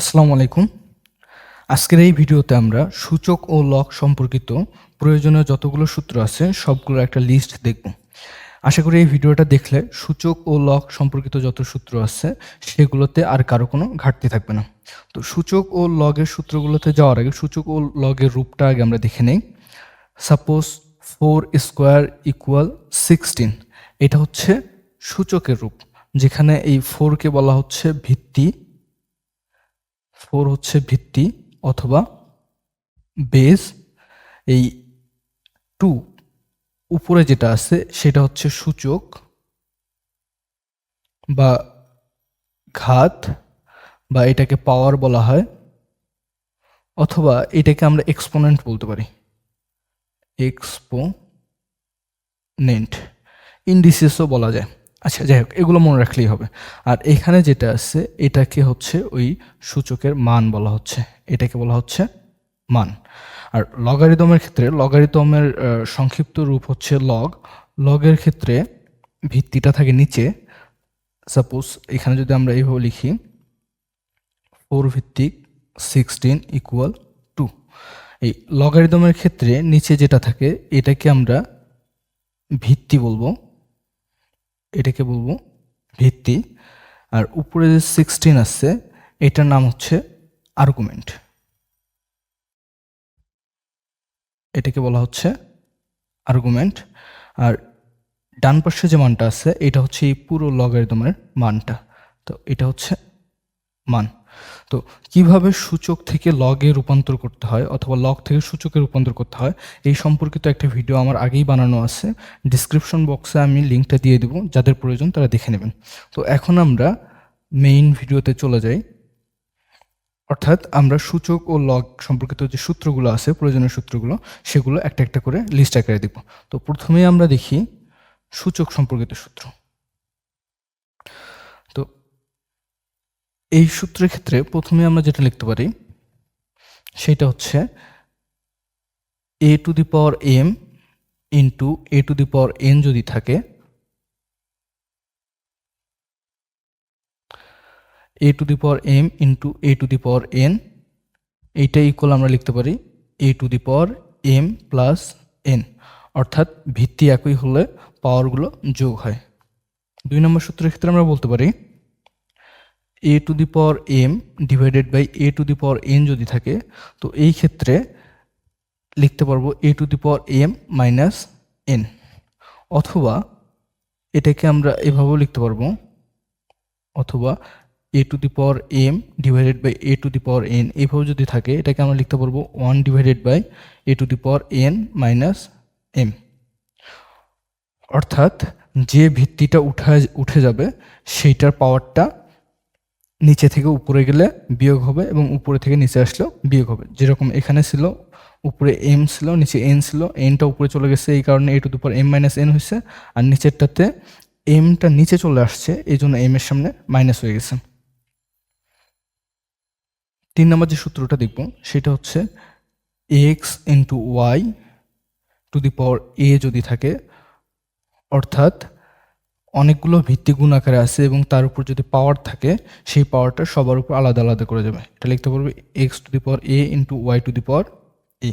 আসসালামু আলাইকুম। আজকের এই ভিডিওতে আমরা সূচক ও লক সম্পর্কিত প্রয়োজনীয় যতগুলো সূত্র আছে সবগুলোর একটা লিস্ট দেখব। আশা করি এই ভিডিওটা দেখলে সূচক ও লক সম্পর্কিত যত সূত্র আছে সেগুলোতে আর কারও কোনো ঘাটতি থাকবে না। তো সূচক ও লগের সূত্রগুলোতে যাওয়ার আগে সূচক ও লগের রূপটা আগে আমরা দেখে নেই। Suppose four square equal sixteen এটা হচ্ছে সূচকের রূপ, যেখানে এই ফোরকে বলা হচ্ছে ভিত্তি ফোর হচ্ছে ভিত্তি অথবা বেস। এই টু উপরে যেটা আছে, সেটা হচ্ছে সূচক বা ঘাত বা এটাকে পাওয়ার বলা হয়, অথবা এটাকে আমরা এক্সপোনেন্ট বলতে পারি। এক্সপোনেন্ট ইন্ডিসিসও বলা যায়। আচ্ছা যাই হোক, এগুলো মনে রাখলেই হবে। আর এখানে যেটা আছে, এটাকে হচ্ছে ওই সূচকের মান বলা হচ্ছে। এটাকে বলা হচ্ছে মান। আর লগারিদমের ক্ষেত্রে, লগারিদমের সংক্ষিপ্ত রূপ হচ্ছে লগ লগের ক্ষেত্রে ভিত্তিটা থাকে নিচে। সাপোজ এখানে যদি আমরা এইভাবে লিখি ফোর ভিত্তিক সিক্সটিন ইকুয়াল টু এই লগারিদমের ক্ষেত্রে নিচে যেটা থাকে, এটাকে আমরা ভিত্তি বলব। এটাকে বলব ভিত্তি। আর উপরে যে সিক্সটিন আসছে এটার নাম হচ্ছে আর্গুমেন্ট এটাকে বলা হচ্ছে আর্গুমেন্ট আর ডান পাশে যে মানটা আছে, এটা হচ্ছে এই পুরো লগারিদমের মানটা। তো এটা হচ্ছে মান। তো কীভাবে সূচক থেকে লগে রূপান্তর করতে হয় অথবা লগ থেকে সূচকে রূপান্তর করতে হয়, এই সম্পর্কিত একটা ভিডিও আমার আগেই বানানো আছে। ডিসক্রিপশন বক্সে আমি লিঙ্কটা দিয়ে দেবো, যাদের প্রয়োজন তারা দেখে নেবেন। তো এখন আমরা মেইন ভিডিওতে চলে যাই। অর্থাৎ আমরা সূচক ও লগ সম্পর্কিত যে সূত্রগুলো আছে, প্রয়োজনীয় সূত্রগুলো, সেগুলো একটা একটা করে লিস্ট আকারে দেখব। তো প্রথমেই আমরা দেখি সূচক সম্পর্কিত সূত্র তো এই সূত্রের ক্ষেত্রে প্রথমে আমরা যেটা লিখতে পারি, সেটা হচ্ছে a to the power m into a to the power n যদি থাকে a to the power m into a to the power n এইটা ইকুয়াল আমরা লিখতে পারি a to the power m plus n অর্থাৎ ভিত্তি একই হলে পাওয়ারগুলো যোগ হয়। দুই নম্বর সূত্রের ক্ষেত্রে আমরা বলতে পারি a to the power m divided by a to the power n যদি থাকে, তো এই ক্ষেত্রে লিখতে পারব a to the power m minus n অথবা এটাকে আমরা এভাবেও লিখতে পারব, অথবা a to the power m divided by a to the power n এইভাবে যদি থাকে, এটাকে আমরা লিখতে পারব one divided by a to the power n minus m অর্থাৎ যে ভিত্তিটা উঠা, উঠে যাবে, সেইটার পাওয়ারটা নিচে থেকে উপরে গেলে বিয়োগ হবে এবং উপরে থেকে নিচে আসলেও বিয়োগ হবে। যেরকম এখানে ছিল, উপরে এম ছিল, নিচে এন ছিল এনটা উপরে চলে গেছে, এই কারণে a to the power m minus n হয়েছে। আর নিচেরটাতে এমটা নিচে চলে আসছে, এই জন্য এম এর সামনে মাইনাস হয়ে গেছে। তিন নম্বর যে সূত্রটা দেখব, সেটা হচ্ছে x into y to the power a যদি থাকে, অর্থাৎ অনেকগুলো ভিত্তি গুণ আকারে আছে এবং তার উপর যদি পাওয়ার থাকে, সেই পাওয়ারটা সবার উপর আলাদা আলাদা করে যাবে। এটা লিখতে পারবে x to the power a into y to the power a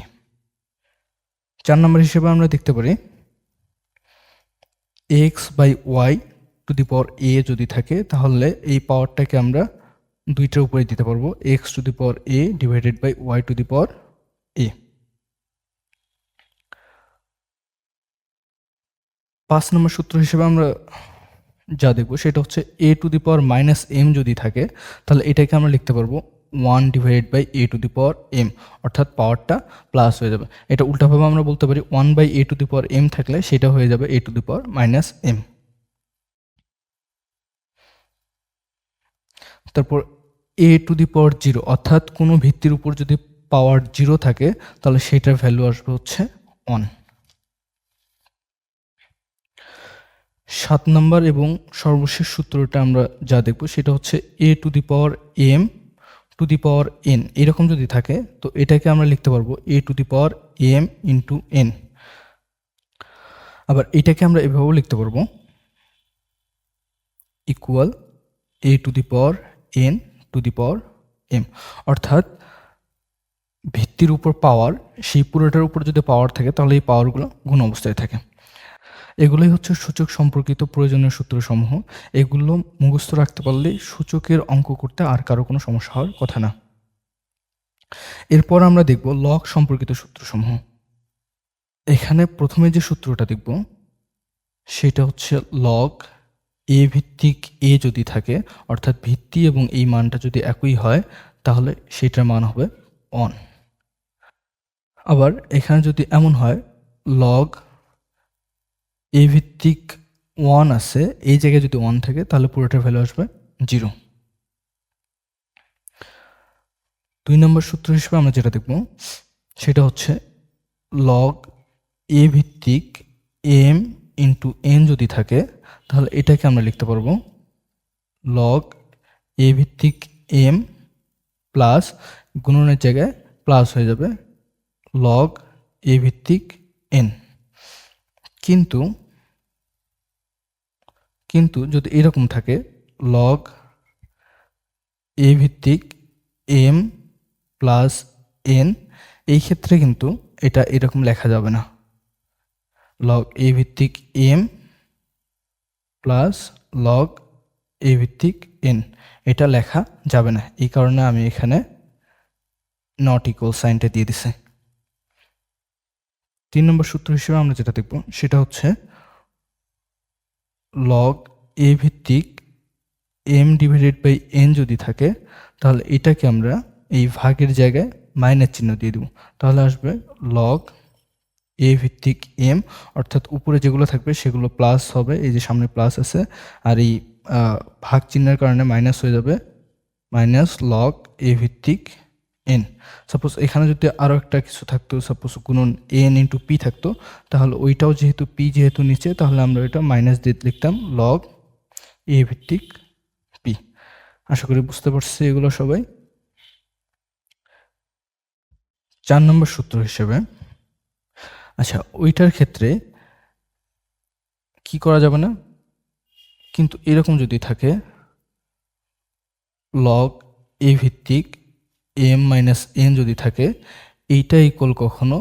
চার নম্বর হিসেবে আমরা দেখতে পারি x by y to the power a যদি থাকে, তাহলে এই পাওয়ারটাকে আমরা দুইটার উপরে দিতে পারব x to the power a divided by y to the power a পাঁচ নম্বর সূত্র হিসেবে আমরা যা দেখব, সেটা হচ্ছে a to the power minus m যদি থাকে, তাহলে এটাকে আমরা লিখতে পারব one divided by a to the power m অর্থাৎ পাওয়ারটা প্লাস হয়ে যাবে। এটা উল্টাভাবে আমরা বলতে পারি one by a to the power m থাকলে সেটা হয়ে যাবে a to the power minus m তারপর a to the power zero অর্থাৎ কোনো ভিত্তির উপর যদি পাওয়ার জিরো থাকে, তাহলে সেটার ভ্যালু আসবে হচ্ছে ওয়ান সাত নম্বর এবং সর্বশেষ সূত্রটা আমরা যা দেখব সেটা হচ্ছে a to the power m to the power n এরকম যদি থাকে, তো এটাকে আমরা লিখতে পারব a to the power m into n আবার এটাকে আমরা এভাবেও লিখতে পারব। Equal a to the power n to the power m অর্থাৎ ভিত্তির উপর পাওয়ার সেই পুরোটার উপর যদি পাওয়ার থাকে, তাহলে এই পাওয়ারগুলো গুণ অবস্থায় থাকে। এগুলোই হচ্ছে সূচক সম্পর্কিত প্রয়োজনীয় সূত্রসমূহ। এগুলো মুখস্থ রাখতে পারলে সূচকের অঙ্ক করতে আর কারও কোনো সমস্যা হওয়ার কথা না। এরপর আমরা দেখব লগ সম্পর্কিত সূত্রসমূহ। এখানে প্রথমে যে সূত্রটা দেখব, সেটা হচ্ছে লগ এ ভিত্তিক এ যদি থাকে, অর্থাৎ ভিত্তি এবং এই মানটা যদি একই হয়, তাহলে সেটার মান হবে অন আবার এখানে যদি এমন হয় লগ এ ভিত্তিক ওয়ান আছে, এই জায়গায় যদি ওয়ান থাকে, তাহলে পুরোটার ভ্যালু আসবে জিরো দুই নম্বর সূত্র হিসেবে আমরা যেটা দেখব, সেটা হচ্ছে লগ এ ভিত্তিক এম ইন্টু এন যদি থাকে, তাহলে এটাকে আমরা লিখতে পারব লগ এ ভিত্তিক এম প্লাস গুণনের জায়গায় প্লাস হয়ে যাবে লগ এ ভিত্তিক এন কিন্তু কিন্তু যদি এরকম থাকে লগ এ ভিত্তিক এম প্লাস এন এই ক্ষেত্রে কিন্তু এটা এরকম লেখা যাবে না। লগ এ ভিত্তিক এম প্লাস লগ এ ভিত্তিক এন এটা লেখা যাবে না। এই কারণে আমি এখানে নট ইকুয়াল সাইনটা দিয়ে দিছি। তিন নম্বর সূত্র হিসেবে আমরা যেটা দেখব, সেটা হচ্ছে লগ এ ভিত্তিক এম ডিভাইডেড বাই এন যদি থাকে, তাহলে এটাকে আমরা এই ভাগের জায়গায় মাইনাস চিহ্ন দিয়ে দেব। তাহলে আসবে লগ এ ভিত্তিক এম অর্থাৎ উপরে যেগুলো থাকবে সেগুলো প্লাস হবে, এই যে সামনে প্লাস আছে, আর এই ভাগ চিহ্নের কারণে মাইনাস হয়ে যাবে মাইনাস লগ এ ভিত্তিক এন সাপোজ এখানে যদি আরও একটা কিছু থাকতো সাপোজ গুণন এন ইন্টু পি থাকতো, তাহলে ওইটাও যেহেতু পি যেহেতু নিচে, তাহলে আমরা ওইটা মাইনাস দিয়ে লিখতাম লগ এ ভিত্তিক পি আশা করি বুঝতে পারছি এগুলো সবাই। চার নম্বর সূত্র হিসেবে আচ্ছা ওইটার ক্ষেত্রে কি করা যাবে না? কিন্তু এরকম যদি থাকে লগ এ ভিত্তিক এম মাইনাস এন যদি থাকে, এইটা ইকুয়াল কখনো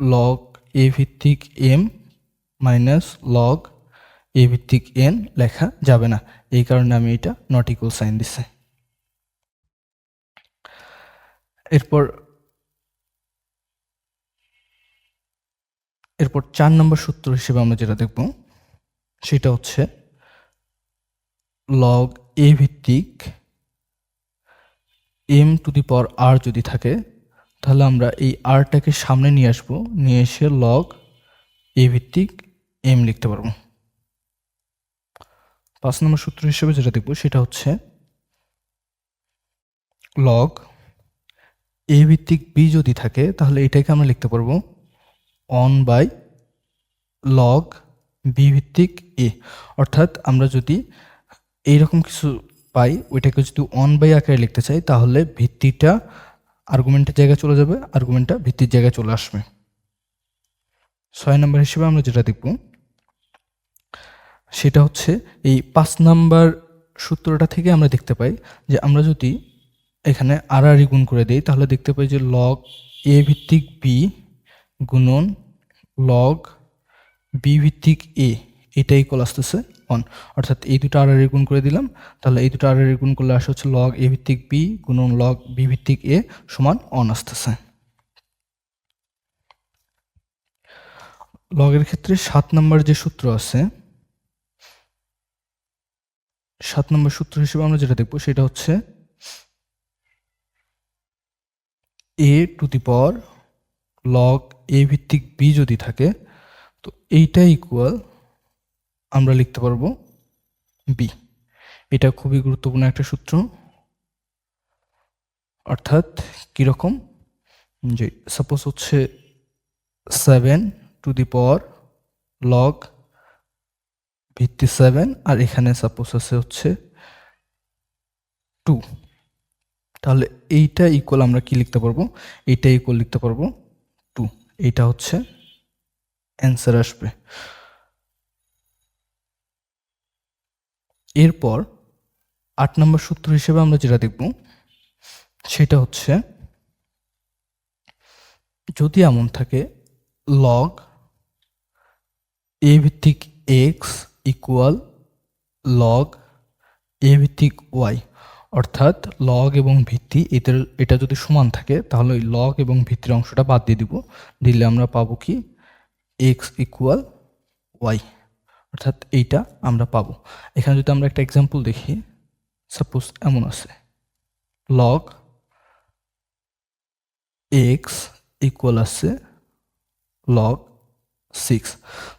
লগ এ ভিত্তিক এম মাইনাস লগ এ ভিত্তিক এন লেখা যাবে না। এই কারণে আমি এটা নট ইকুয়াল সাইন দিচ্ছি এরপর এরপর চার নম্বর সূত্র হিসেবে আমরা যেটা দেখব, সেটা হচ্ছে লগ এ ভিত্তিক এম টু দি পাওয়ার আর যদি থাকে, তাহলে আমরা এই আরটাকে সামনে নিয়ে আসব, নিয়ে এসে লগ এ ভিত্তিক এম লিখতে পারব। পাঁচ নম্বর সূত্র হিসেবে যেটা দেখব, সেটা হচ্ছে লগ এ ভিত্তিক বি যদি থাকে, তাহলে এটাকে আমরা লিখতে পারব অন বাই লগ বি ভিত্তিক এ অর্থাৎ আমরা যদি এইরকম কিছু পাই, ওইটাকে যদি অন বাই আকারে লিখতে চাই, তাহলে ভিত্তিটা আর্গুমেন্টের জায়গায় চলে যাবে আর্গুমেন্টটা ভিত্তির জায়গায় চলে আসবে। ছয় নম্বর হিসেবে আমরা যেটা দেখব, সেটা হচ্ছে এই পাঁচ নাম্বার সূত্রটা থেকে আমরা দেখতে পাই যে আমরা যদি এখানে আর গুণ করে দিই, তাহলে দেখতে পাই যে লগ এ ভিত্তিক বি গুণন লগ বি ভিত্তিক এ এটাই কল আসতেছে। অন অর্থাৎ এই দুটো আর গুণ করে দিলাম। তাহলে এই দুটো আর গুণ করলে আসা হচ্ছে লগ এ ভিত্তিক বি গুণন লগ বি ভিত্তিক এ সমান অন আসতেছে। লগের ক্ষেত্রে সাত নম্বর যে সূত্র আছে, সাত নম্বর সূত্র হিসেবে আমরা যেটা দেখব সেটা হচ্ছে a to the power log এ ভিত্তিক বি যদি থাকে, তো এইটা ইকুয়াল আমরা লিখতে পারব বি এটা খুবই গুরুত্বপূর্ণ একটা সূত্র। অর্থাৎ কীরকম? যে সাপোজ হচ্ছে seven to the power log ভিত্তি সেভেন আর এখানে সাপোজ আছে হচ্ছে টু তাহলে এইটা ইকুয়াল আমরা কি লিখতে পারব? এইটা ইকুয়াল লিখতে পারব টু এইটা হচ্ছে অ্যান্সার আসবে। এরপর আট নম্বর সূত্র হিসেবে আমরা যেটা দেখব, সেটা হচ্ছে যদি এমন থাকে লগ এ ভিত্তিক এক্স ইকুয়াল লগ এ ভিত্তিক ওয়াই অর্থাৎ লগ এবং ভিত্তি, এদের, এটা যদি সমান থাকে, তাহলে ওই লগ এবং ভিত্তির অংশটা বাদ দিয়ে দিব। দিলে আমরা পাবো কি? এক্স ইকুয়াল ওয়াই অর্থাৎ এইটা আমরা পাবো। এখানে যদি আমরা একটা এক্সাম্পল দেখি সাপোজ এমন আছে। লগ এক্স ইকুয়াল আছে লগ সিক্স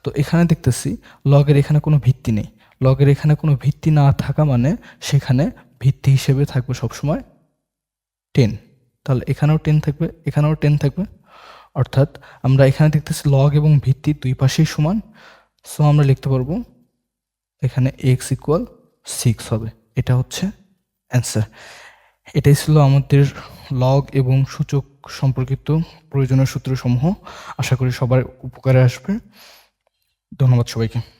তো এখানে দেখতেছি লগের এখানে কোনো ভিত্তি নেই। লগের এখানে কোনো ভিত্তি না থাকা মানে সেখানে ভিত্তি হিসেবে থাকবে সবসময় টেন তাহলে এখানেও টেন থাকবে, এখানেও টেন থাকবে। অর্থাৎ আমরা এখানে দেখতেছি লগ এবং ভিত্তি দুই পাশেই সমান। সো আমরা লিখতে পারব এখানে এক্স ইকুয়াল সিক্স হবে। এটা হচ্ছে অ্যান্সার এটাই ছিল আমাদের লগ এবং সূচক সম্পর্কিত প্রয়োজনীয় সূত্রসমূহ। আশা করি সবার উপকারে আসবে। ধন্যবাদ সবাইকে।